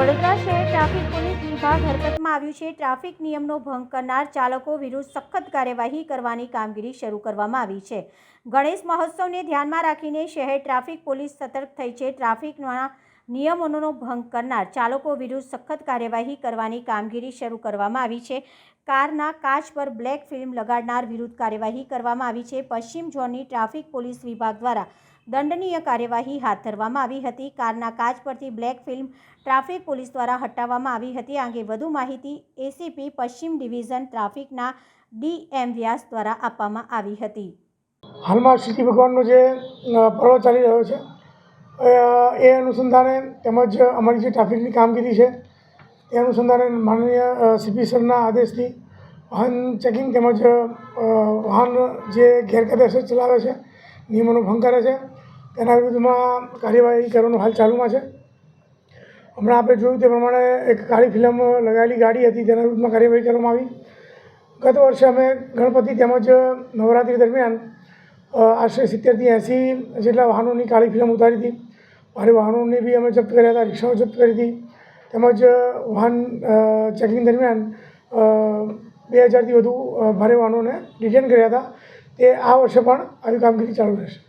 વડોદરા શહેર traffic police વિભાગ હરકતમાં આવ્યું છે. ટ્રાફિક નિયમનો ભંગ કરનાર ચાલકો વિરુદ્ધ સખત કાર્યવાહી કરવાની કામગીરી શરૂ કરવામાં આવી છે. ગણેશ મહોત્સવને ધ્યાનમાં રાખીને શહેર ટ્રાફિક પોલીસ સતર્ક થઈ છે. ટ્રાફિકના નિયમોનો ભંગ કરનાર ચાલકો વિરુદ્ધ સખત કાર્યવાહી કરવાની કામગીરી શરૂ કરવામાં આવી છે. કારના કાચ પર બ્લેક ફિલ્મ લગાડનાર વિરુદ્ધ કાર્યવાહી કરવામાં આવી છે. પશ્ચિમ ઝોનની ટ્રાફિક પોલીસ વિભાગ દ્વારા દંડનીય કાર્યવાહી હાથ ધરવામાં આવી હતી. કારના કાચ પરથી બ્લેક ફિલ્મ ટ્રાફિક પોલીસ દ્વારા હટાવવામાં આવી હતી. આ અંગે વધુ માહિતી એસીપી પશ્ચિમ ડિવિઝન ટ્રાફિકના ડી એમ વ્યાસ દ્વારા આપવામાં આવી હતી. હાલમાં શ્રી ભગવાનનો જે પર્વ ચાલી રહ્યો છે એ અનુસંધાને તેમજ અમારી જે ટ્રાફિકની કામગીરી છે, એ અનુસંધાને માનનીય સીપી સરના આદેશથી વાહન ચેકિંગ તેમજ વાહન જે ગેરકાયદેસર ચલાવે છે નિયમોનો ભંગ કરે છે. તેના વિરુદ્ધમાં કાર્યવાહી કરવાનું હાલ ચાલુમાં છે. હમણાં આપણે જોયું તે પ્રમાણે એક કાળી ફિલ્મ લગાવેલી ગાડી હતી, તેના વિરુદ્ધમાં કાર્યવાહી કરવામાં આવી. ગત વર્ષે અમે ગણપતિ તેમજ નવરાત્રિ દરમિયાન આશરે સિત્તેરથી એંસી જેટલા વાહનોની કાળી ફિલ્મ ઉતારી હતી. ભારે વાહનોને બી અમે જપ્ત કર્યા હતા, રિક્ષાઓ જપ્ત કરી હતી. તેમજ વાહન ચેકિંગ દરમિયાન બે હજારથી વધુ ભારે વાહનોને ડિટેન કર્યા હતા. તે આ વર્ષે પણ આવી કામગીરી ચાલુ રહેશે.